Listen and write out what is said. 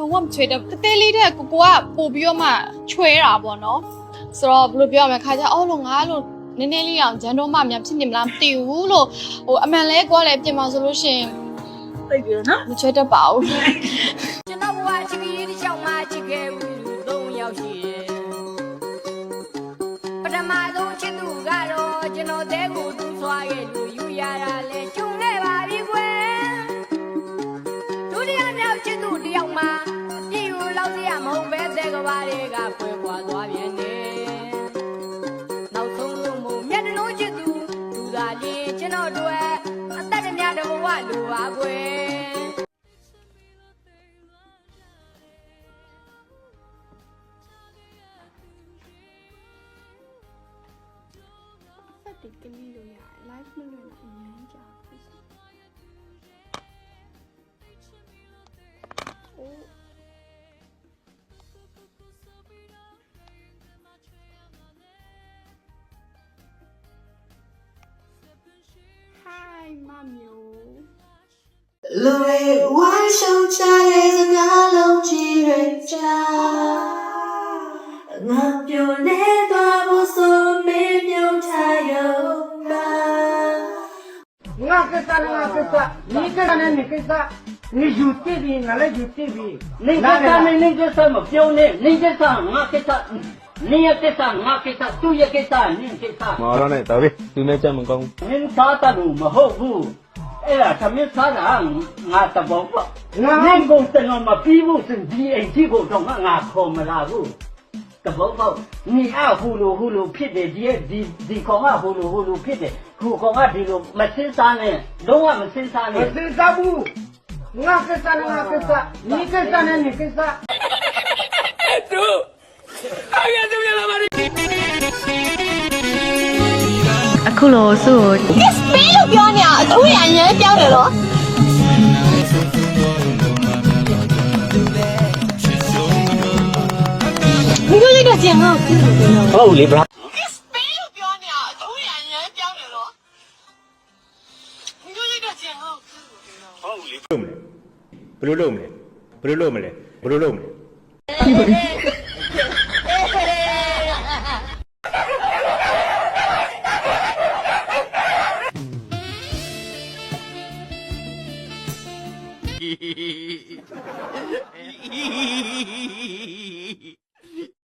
လုံးဝမချွေတဲ့တသေးလေးတဲ့ကိုကိုကပို့ပြီးတော့မှချွဲတာပေါ့နော်ဆိုတော့ဘယ်လိုပြောရမလဲခါကြအော်လို့ငါလို့နည်းနည်းလေးအောင်ဂျန်တော့မှမြန်ဖြစ်နေမလားမသိဘူးလို့ဟိုအမှန်လဲကိုကလည်းပြင်ပါဆိုလို့ရှိရင်သိပြီနော်မချွဲတတ်ပါဘူးကျွန်တော်ဘဝချစ်ပြီးတစ်ချောင်းမှချစ်ခဲ့ဘူးလူသုံးယောက်ရှိရဲ့ပထမဆုံးချစ်သူကတော့ကျွန်တော်တဲကိုသူ့ဆွာခဲ့လို့ယူရတာလဲကျုံခဲ့ပါ ပဲတဲ့ကဘာတွေကဖွယ်ခွာသွားပြန်တယ်နောက်ဆုံးလို့မို့မျက်နှာလုံးချစ်သူသူသာလျှင်ကျွန်တော်တို့အသက်တည်းများတစ်ဘဝလိုပါကွယ်ဖက်တီကလီလို့ရတယ် live မလွယ်တော့အများကြီးကြာ Hi မမျိုး လူတွေဝိုင်းရှုံချတဲ့စကားလုံးကြီးတွေကြားငါပြောနေသွားဖို့ဆိုမင်းမြုံထားရုံပါ ငါကိစ္စနဲ့ငါကိစ္စ你ကိစ္စနဲ့你ကိစ္စ你ယူတည်ပြီငါလည်းယူတည်ပြီ နေကိစ္စနဲ့နေကိစ္စမပြောနဲ့နေကိစ္စငါကိ စ္စနေရကိစ္စငါကိစ္စသူရကိစ္စနင်းကိစ္စမော်တော့နဲ့တော်ပြီသူနဲ့ချက်မကောင်းနင်းသားတလို့မဟုတ်ဘူးအဲ့ဒါသမင်းသားကငါတဘောပေါ့နင်းကုန်စံမပြီးဘူးစင်ဒီအိမ်ကြီးကိုတော့ငါခေါ်မလာဘူးတဘောပေါ့ညီအဟူလိုဟူလိုဖြစ်တယ်ဒီဒီဒီကောင်ကဟူလိုဟူလိုဖြစ်တယ်ခုကောင်ကဒီလိုမစင်းစားနဲ့လုံးဝမစင်းစားမနဲ့စင်စားဘူးငါကိစ္စနဲ့ငါကိစ္စ你ကိစ္စနဲ့你ကိစ္စ အခုလို့စုကို Yes ပေးလို့ပြောနေတာအချိုးရအရင်ပြောင်းတယ်လို့你就这个剪了， ဟုတ်လေဗျာ Yes ပေးလို့ပြောနေတာအချိုးရအရင်ပြောင်းတယ်လို့你就这个剪了。 ဘယ်လိုလုပ်မလဲဘယ်လိုလုပ်မလဲဘယ်လိုလုပ်မလဲ いい。